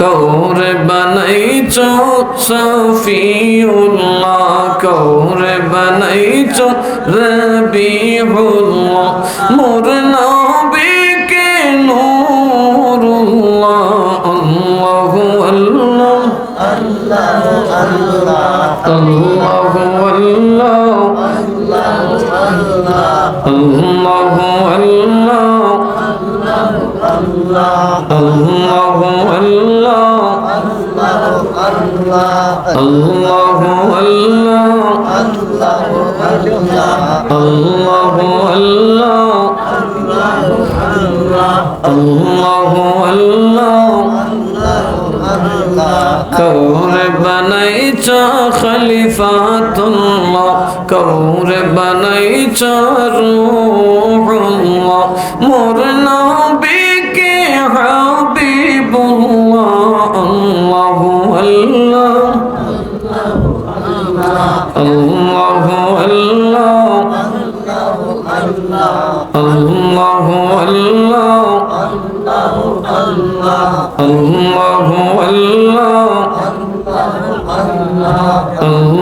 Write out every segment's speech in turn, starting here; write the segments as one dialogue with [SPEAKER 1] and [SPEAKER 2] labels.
[SPEAKER 1] কৌর বনাইছ সফিউল্লাহ কৌর বনাইছ রবিউল্লাহ, মোর নবীকে নূরুল্লাহ আল্লাহু আল্লাহ আল্লাহু আল্লাহ আল্লাহু আল্লাহ আল্লাহু আল্লাহ আল্লাহু আল্লাহ الله الله الله الله الله কৌর বানাইছ খলিফাতুল্লাহ কৌর বানাইছ রূহুল্লাহ মোর নবীকে হাবিবুল্লাহ আল্লাহু আল্লাহ আল্লাহু আল্লাহ আল্লাহু আল্লাহ আল্লাহু আল্লাহ আল্লাহু আল্লাহ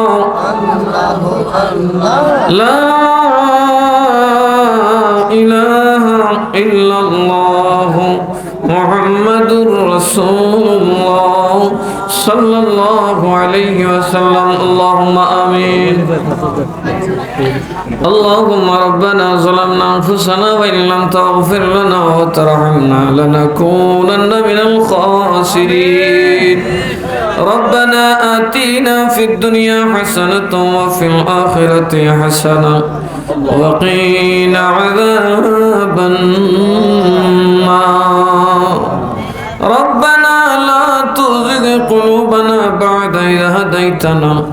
[SPEAKER 1] لا إله إلا الله محمد رسول الله صلى الله عليه وسلم. اللهم آمين. اللهم ربنا ظلمنا أنفسنا وإن لم تغفر لنا وترحمنا لنكونن من الخاسرين. ربنا آتنا في الدنيا حسنة وفي الآخرة حسنة وقنا عذاب النار. ربنا لا تزغ قلوبنا بعد إذ هديتنا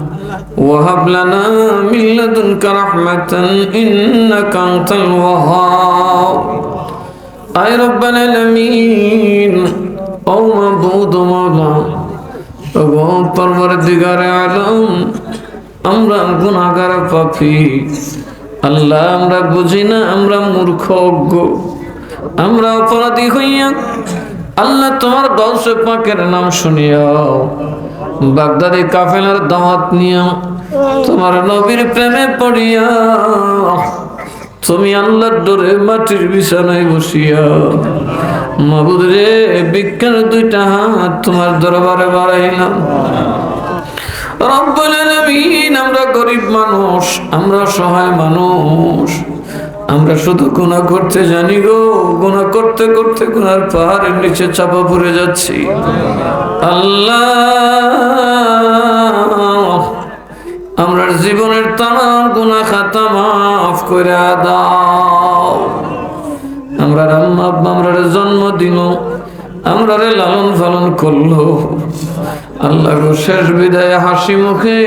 [SPEAKER 1] وهب لنا من لدنك رحمة إنك أنت الوهاب. أي رب العالمين. أو معبود مولا ও পরবর্তীকার আলম, আমরা গুনাহগার পাপি। আল্লাহ আমরা বুঝি না, আমরা মূর্খ, অজ্ঞ। আমরা অপরাধী হইয়া আল্লাহ তোমার গৌসে পাকের নাম শুনিয়াও বাগদাদি কাফেলার দাওয়াত নিয়া তোমার নবীর প্রেমে পড়িয়া তুমি আল্লাহর ডোরে মাটির বিছানায় বসিয়া। মাবুদ রে, বিজ্ঞান দুইটা হাত তোমার দরবারে বাড়াইলাম। রব্বুল আলামিন, আমরা গরিব মানুষ, আমরা সহায় মানুষ। আমরা শুধু গুনাহ করতে জানি গো, গুনাহ করতে করতে গুনার পাহাড়ের নিচে চাপা পড়ে যাচ্ছি। আল্লাহ, আমরা জীবনের তামাম গুনাহ খাতা মাফ করে দাও। আমরা আম্মা আব্বা আমরা জন্ম দিল আমরা রে লালন পালন করল। আল্লাহ শেষ বিদায় হাসি মুখে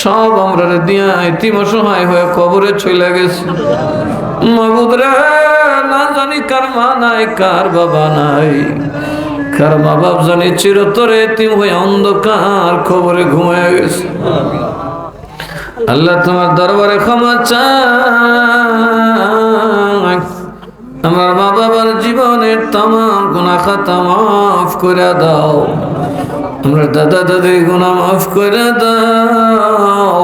[SPEAKER 1] সব আমরা রে দিয়া ইতিম অসহায় হয়ে কবরে চলে গেছে। মাবুদ রে, না জানি কার মা নাই, কার বাবা নাই। কার মা বাপ জানি চিরতরে এতিম হয়ে অন্ধকার খবরে ঘুমায় গেছে। আল্লাহ তোমার দরবারে ক্ষমা চাই। আমার মা বাবার জীবনের তামাম গুণা খাতা মাফ করে দাও। আমরা দাদা দাদির গুণা মাফ করে দাও।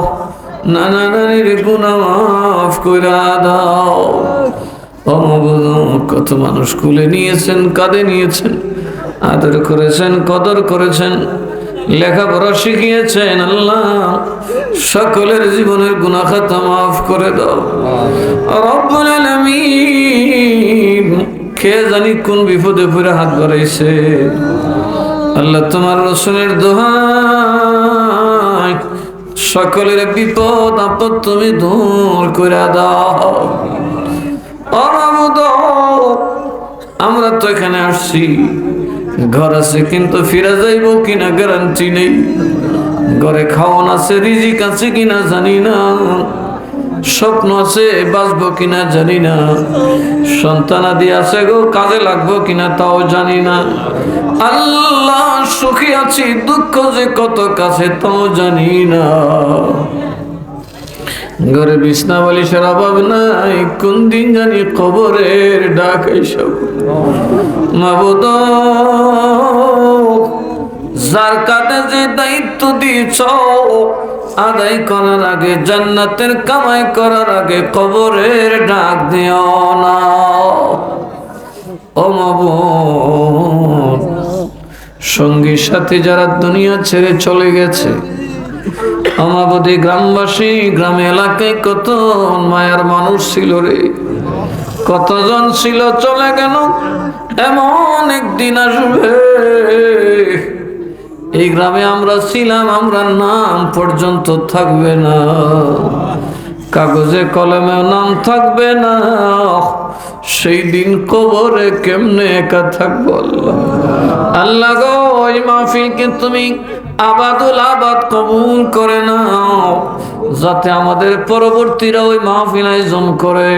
[SPEAKER 1] নানা নানির গুণা মাফ করে দাও। কত মানুষ কুলে নিয়েছেন, কাঁদে নিয়েছেন, আদর করেছেন, কদর করেছেন। লেখাপড়া শিখিয়েছেন আল্লাহ। সকলের জীবনের গুণা খাতা মাফ করে দাও। কে জানি কোন বিপদে পড়ে হাত বাড়াইছে। আল্লাহ তোমার রসুনের দোহাই, সকলের বিপদ, আপদ তুমি দূর করে দাও। আমরা তো এখানে আসছি। ঘর আছে কিন্তু ফিরে যাইব কিনা গ্যারান্টি নেই। ঘরে খাওয়ান আছে, রিজিক আছে কিনা জানি না। স্বপ্ন আছে, বাঁচবো কিনা জানি না। সন্তান আদি আছে গো, কাজে লাগবো কিনা তাও জানি না। আল্লাহ সুখী আছি, দুঃখ যে কত কাছে তাও জানি না। ঘরে বিছনা বালিশের অভাব নাই। কোন দিন জানি কবরের ডাক এইসব মাবুদ, যার কাঁধে যে দায়িত্ব দিয়েছ, আদায় করার আগে, জান্নাতের কামাই করার আগে কবরের ডাক দিও না। ও সঙ্গীর সাথে যারা দুনিয়া ছেড়ে চলে গেছে আমাবতী গ্রামবাসী, গ্রাম এলাকায় কত মায়ার মানুষ ছিল রে। কতজন ছিল, চলে গেল, এমন একদিন আসবে। এই গ্রামে আমরা ছিলাম, আমরা নাম পর্যন্ত থাকবে না। কাগজে কলমে নাম থাকবে না। সেই দিন কবরে কেমনে একা থাকব আল্লাহ? আল্লাহ গো, ওই মাহফিলকে তুমি আবাদুল আবাদ কবুল করে নাও যাতে আমাদের পরবর্তীরা ওই মাহফিল আয়োজন করে।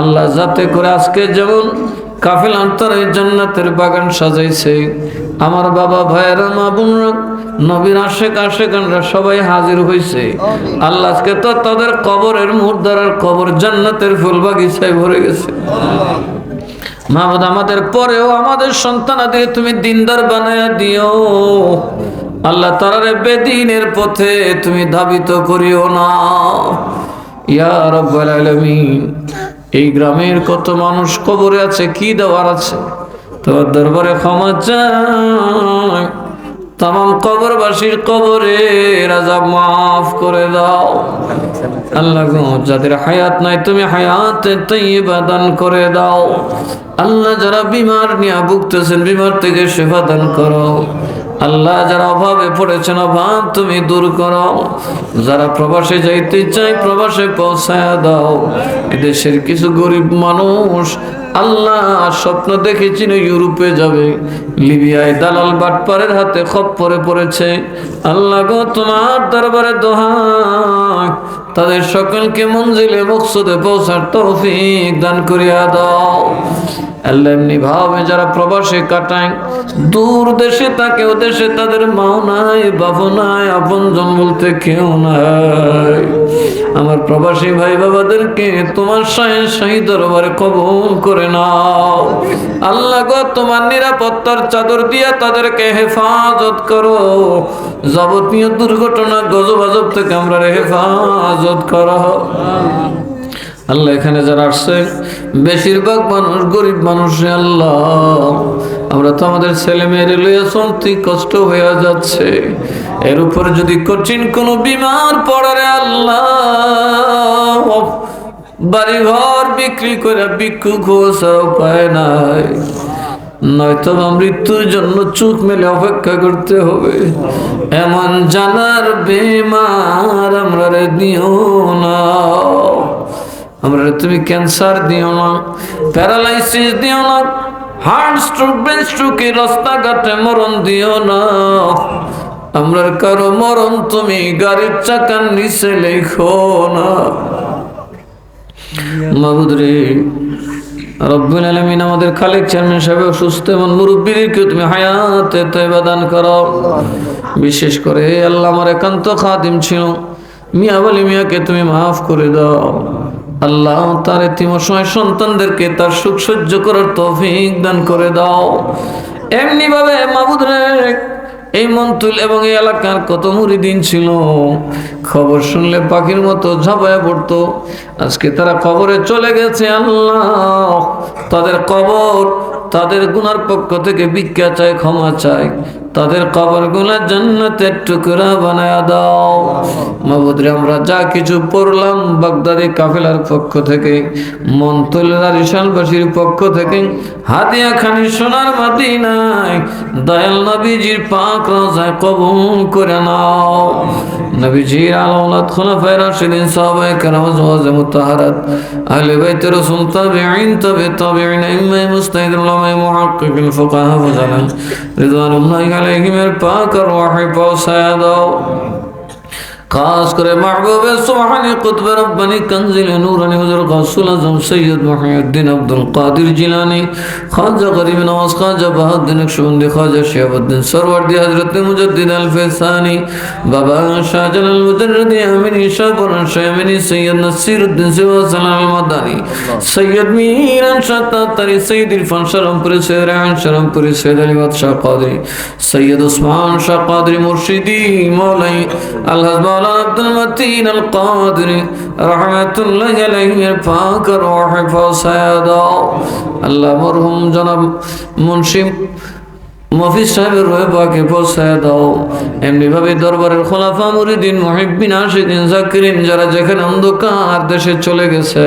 [SPEAKER 1] আল্লাহ যাতে করে আজকে যেমন কাফিল আন্তরে জান্নাতের বাগান সাজাইছে আমার বাবা ভাইয়েরা মা বোনরা নবীর আশেক আশেকানরা সবাই হাজির হয়েছে আল্লাহ আজকে তো তাদের কবরের মুর্দার কবর জান্নাতের ফুল বাগিচায় ভরে গেছে। মাহমুদ আমাদের পরেও আমাদের সন্তানাদের তুমি দিনদার বানায় দিও। আল্লাহ তারারে বেদিনের পথে তুমি ধাবিত করিও না। ইয়া আলামিন, এই গ্রামের কত মানুষ কবরে আছে, কি দেওয়ার আছে? তোমার দরবারে ক্ষমা চাই। তাম কবরবাসীর কবরে রাজা মাফ করে দাও। আল্লাহ যাদের হায়াত নাই, তুমি হায়াতে তৈবা দান করে দাও। আল্লাহ যারা বিমার নিয়ে ভুগতেছেন, বিমার থেকে সেবা দান করো। আল্লাহ যারা অভাবে পড়েছেন, অভাব তুমি দূর করো। যারা প্রবাসে যাইতে চাই প্রবাসে পৌঁছায় দাও। এদেশের কিছু গরিব মানুষ আল্লাহ স্বপ্ন দেখেছিল ইউরোপে যাবে। লিবিয়ায় দালাল বাটপারের হাতে খপ্পরে পড়েছে। আল্লাহ গো, তোমার দরবারে দোহাই তাদের সকলকে মঞ্জিলে মকসুদে পৌঁছার তৌফিক দান করিয়া দাও। আল্লাহ এমনি ভাবে যারা প্রবাসে কাটায়, দূর দেশে তাকে ও দেশে তাদের মাও নাই বাবু নাই আপনজন বলতে কেউ নাই। আমার প্রবাসী ভাই বাবাদেরকে তোমার শাহে সাহি দরবারে কবুল করে নাও। আল্লাহ গো, তোমার নিরাপত্তার চাদর দিয়া তাদেরকে হেফাজত করো। যাবতীয় দুর্ঘটনা গজব আজব থেকে আমরা হেফাজত করো। আল্লাহ এখানে যারা আসছে, বেশিরভাগ মানুষ গরিব মানুষ আল্লাহ। আমরা তো আমাদের ছেলে মেয়ের লইয়া কষ্ট হয়ে যাচ্ছে। এর উপর যদি কঠিন কোনো বিমার পড়ারে আল্লাহ বাড়ি ঘর বিক্রি করে ভিক্ষু ঘোষার উপায় নাই। নয়তো মৃত্যুর জন্য চোখ মেলে অপেক্ষা করতে হবে। এমন জানার বেমার আমরা দিও না। আমরা তুমি ক্যান্সার দিও না প্যারালাইসিস দিও না হার্ট স্ট্রোক ব্রেন স্ট্রোকে রাস্তাঘাটে মরণ দিও না। আমরা কারও মরণ তুমি গাড়ির চাকার নিচে লেখো না। মাবুদ রে, রব্বুল আলমিন আমাদের খালেক চেয়ারম্যান সাহেব অসুস্থ এবং মুরব্বীদেরকেও তুমি হায়াতে তৈবা দান করো। বিশেষ করে আল্লাহ আমার একান্ত খাদিম ছিল। মিয়া বলি, মিয়াকে তুমি মাফ করে দাও। আল্লাহ তার সময় সন্তানদেরকে তার সুখ সহ্য করার তৌফিক দান করে দাও। এমনি ভাবে রে, এই মন্তুল এবং এই এলাকার কত মুড়ি দিন ছিল। খবর শুনলে পাখির মতো ঝাঁপায় পড়তো। আজকে তারা খবরে চলে গেছে আল্লাহ। তাদের কবর, তাদের গুনার পক্ষ থেকে ভিক্ষা চায়, ক্ষমা চায়। তাদের কবরগুলা জান্নাতের টুকরা বানায় দাও। মাবুদরে আমরা যা কিছু পড়লাম বাগদাদি কাফেলার পক্ষ থেকে মন্তুলার ইশালবাসীর পক্ষ থেকে হাতিয়া খানি সোনার মাতি নাই দয়াল নবীজির পাক রাজায় কবুল করে নাও। নবীজির আলাউলাদ খোলাফায়ে রাশিদিন সাহাবায়ে কেরাম المطهرات أهل بيت رسول تابعين تبع التابعين إما مستهد العلماء محقق الفقهاء فزلان رضوان الله عليهم الباكر أرواح فوسايا داو خاص کرے محبوب سبحانی قطب ربانی کنزل نورانی حضر غسول عظم سید محی الدین عبدالقادر جیلانی خواجہ قریب نواز خواجہ بہادن اکشوندی خواجہ شیب الدین سروردی حضرت مجدد الفیثانی بابا شاہ جلال مجردی امینی شاہ قرآن شاہ امینی سید نصیر الدین سوا سلام مدانی سید میران شاہ تاتری سید الفان شرم پوری سید ریحان شرم پوری سید علی بات شاہ قادری سید عثمان شاہ قادری مرشدی مولائی الحضبان আল্লাহ মুন্সি সাহেবের দাও এমনিভাবে দরবারের যারা যেখানে অন্ধকার দেশে চলে গেছে,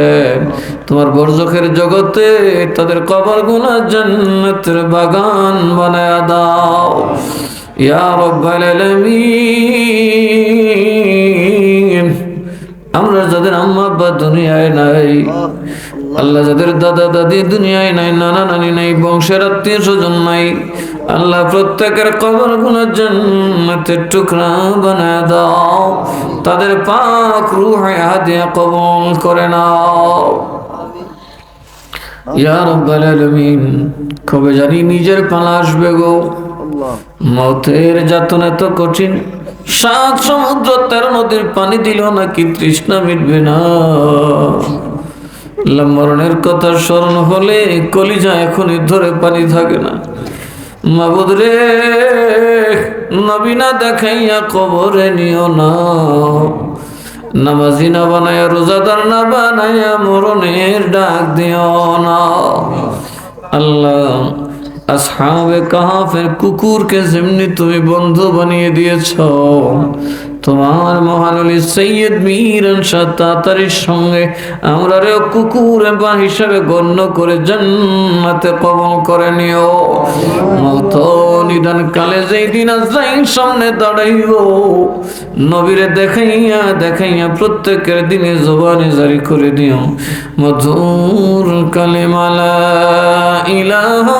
[SPEAKER 1] তোমার বর্জকের জগতে তাদের কবরগুলা জন্মের বাগান বানায় দাও। ইয়া রব্বাল আলামিন আমরা যাদের আম্মা আব্বা দুনিয়ায় নাই আল্লাহ যাদের দাদা দাদি দুনিয়ায় নাই নানা নানি নাই বংশের আত্মীয় স্বজন নাই আল্লাহ প্রত্যেকের কবরগুলোর জান্নাতের টুকরা বানায় দাও তাদের পাক রুহে হাদিয়া কবল করে নাও। ইয়া রব্বাল আলামিন কবে জানি নিজের পালা আসবে গো। মতের যাতনা এত কঠিন। সাত সমুদ্র, তেরো নদীর পানি দিল নাকি তৃষ্ণা মিটবে না। মরণের কথা স্মরণ হলে কলিজা এখনই ধরে পানি থাকে না। মাবুদ রে, নবীনা দেখাইয়া কবরে নিও না। নামাজি না বানায়া, রোজাদার না বানায়া, মরণের ডাক দিও না। আল্লাহ আসহাবে কাহাফের কুকুরকে যেমনি তুমি বন্ধু বানিয়ে দিয়েছ, তোমার মহানলী সৈয়দ মিরন তাড়াতাড়ির সঙ্গে আমরা রে কুকুর বা হিসাবে গণ্য করে জান্নাতে কবল করে নিও। মত নিদান কালে যেই দিন আজরাইল সামনে দাঁড়াইব, নবীরে দেখাইয়া দেখাইয়া প্রত্যেকের দিনে জবানে জারি করে দিও মধুর কালেমালা ইলাহা